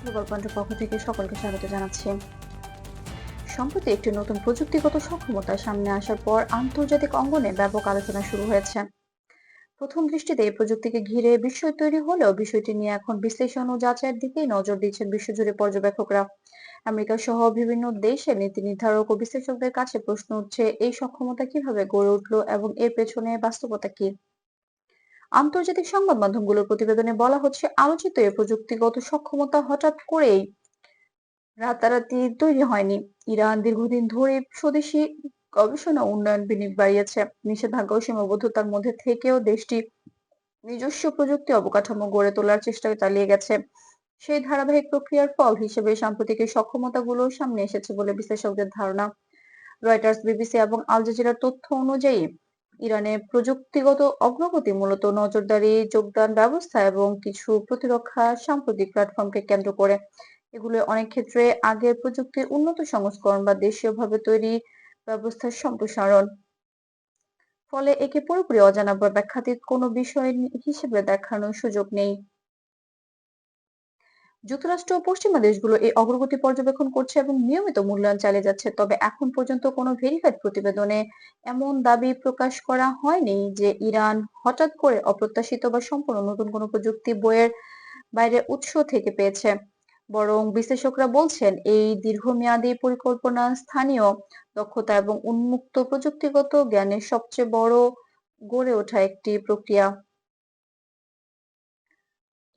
Global পক্ষ থেকে সকলকে স্বাগত জানাচ্ছি। সম্প্রতি একটি নতুন প্রযুক্তিগত সক্ষমতা সামনে আসার পর আন্তর্জাতিক অঙ্গনে ব্যাপক আলোচনা শুরু হয়েছে। প্রথম দৃষ্টিতে এই প্রযুক্তিকে ঘিরে বিস্ময় তৈরি হলেও বিষয়টি নিয়ে এখন বিশ্লেষণ ও যাচাইয়ের দিকেই নজর দিচ্ছেন বিশ্বজুড়ে পর্যবেক্ষকরা। আমেরিকা সহ বিভিন্ন দেশের নীতি নির্ধারক ও বিশ্লেষকদের কাছে প্রশ্ন উঠছে, এই সক্ষমতা কীভাবে গড়ে উঠল এবং এর পেছনে বাস্তবতা কি? আন্তর্জাতিক সংবাদ মাধ্যমগুলোর প্রতিবেদনে বলা হচ্ছে, আলোচিত এই প্রযুক্তিগত সক্ষমতা হঠাৎ করেই রাতারাতি তৈরি হয়নি। ইরান দীর্ঘদিন ধরে স্বদেশী গবেষণা উন্নয়ন বিনিয়োগ বাড়িয়েছে। নিষেধাজ্ঞা ও সীমাবদ্ধতার মধ্যে থেকেও দেশটি নিজস্ব প্রযুক্তি অবকাঠামো গড়ে তোলার চেষ্টা চালিয়ে গেছে। সেই ধারাবাহিক প্রক্রিয়ার ফল হিসেবে সাম্প্রতিক এই সক্ষমতাগুলো সামনে এসেছে বলে বিশ্লেষকদের ধারণা। রয়টার্স, বিবিসি এবং আল জাজিরার তথ্য অনুযায়ী ইরানের প্রযুক্তিগত অগ্রগতি মূলত নজরদারি, যোগদান ব্যবস্থা এবং কিছু প্রতিরক্ষা সাম্প্রতিক প্ল্যাটফর্মকে কেন্দ্র করে। এগুলো অনেক ক্ষেত্রে আগের প্রযুক্তির উন্নত সংস্করণ বা দেশীয়ভাবে তৈরি ব্যবস্থার সম্প্রসারণ। ফলে একে পুরোপুরি অজানা বা ব্যাখ্যাতীত কোনো বিষয় হিসেবে দেখানোর সুযোগ নেই। যুক্তরাষ্ট্র ও পশ্চিমা দেশগুলো এই অগ্রগতি পর্যবেক্ষণ করছে এবং নিয়মিত মূল্যায়ন চালিয়ে যাচ্ছে। তবে এখন পর্যন্ত কোনো ভেরিফাইড প্রতিবেদনে এমন দাবি প্রকাশ করা হয়নি যে ইরান হঠাৎ করে অপ্রত্যাশিত বা সম্পূর্ণ নতুন কোনো প্রযুক্তি বইয়ের বাইরে উৎস থেকে পেয়েছে। বরং বিশ্লেষকরা বলছেন, এই দীর্ঘমেয়াদী পরিকল্পনা স্থানীয় দক্ষতা এবং উন্মুক্ত প্রযুক্তিগত জ্ঞানের সবচেয়ে বড় গড়ে ওঠা একটি প্রক্রিয়া।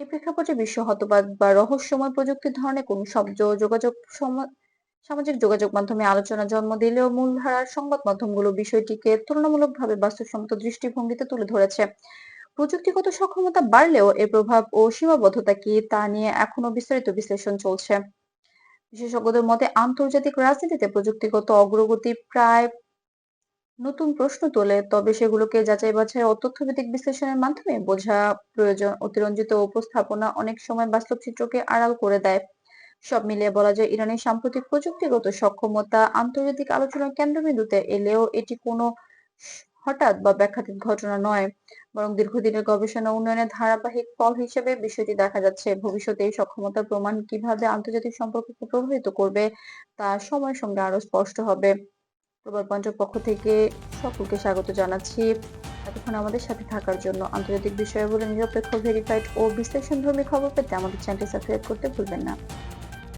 এই প্রেক্ষাপটে বিশ্ব হতবাক বা রহস্যময় প্রযুক্তির ধরনের কোনো শব্দ, যোগাযোগ সামাজিক যোগাযোগ মাধ্যমে আলোচনা, জন্ম দিলেও মূলধারার সংবাদ মাধ্যমগুলো বিষয়টিকে তুলনামূলকভাবে বাস্তবসম্মত দৃষ্টিভঙ্গিতে তুলে ধরেছে। প্রযুক্তিগত সক্ষমতা বাড়লেও এর প্রভাব ও সীমাবদ্ধতা কি তা নিয়ে এখনও বিস্তারিত বিশ্লেষণ চলছে। বিশেষজ্ঞদের মতে, আন্তর্জাতিক রাজনীতিতে প্রযুক্তিগত অগ্রগতি প্রায় নতুন প্রশ্ন তোলে, তবে সেগুলোকে যাচাই বাছাই ও তথ্যভিত্তিক বিশ্লেষণের মাধ্যমে বোঝা প্রয়োজন। অতিরঞ্জিত উপস্থাপনা অনেক সময় বাস্তব চিত্রকে আড়াল করে দেয়। সব মিলিয়ে বলা যায়, ইরানের সাম্প্রতিক প্রযুক্তিগত সক্ষমতা, আন্তর্জাতিক আলোচনার কেন্দ্রবিন্দুতে এলেও এটি কোনো হঠাৎ বা ব্যাখ্যাতীত ঘটনা নয়, বরং দীর্ঘদিনের গবেষণা উন্নয়নের ধারাবাহিক ফল হিসেবে বিষয়টি দেখা যাচ্ছে। ভবিষ্যতে এই সক্ষমতার প্রমাণ কীভাবে আন্তর্জাতিক সম্পর্ককে প্রভাবিত করবে, তা সময়ের সঙ্গে আরও স্পষ্ট হবে। প্রবাল পঞ্চের পক্ষ থেকে সকলকে স্বাগত জানাচ্ছি। এতক্ষণ আমাদের সাথে থাকার জন্য আন্তর্জাতিক বিষয়াবলী নিরপেক্ষ ভেরিফাইড ও বিশ্লেষণধর্মী খবর পেতে আমাদের চ্যানেলটি সাবস্ক্রাইব করতে ভুলবেন না।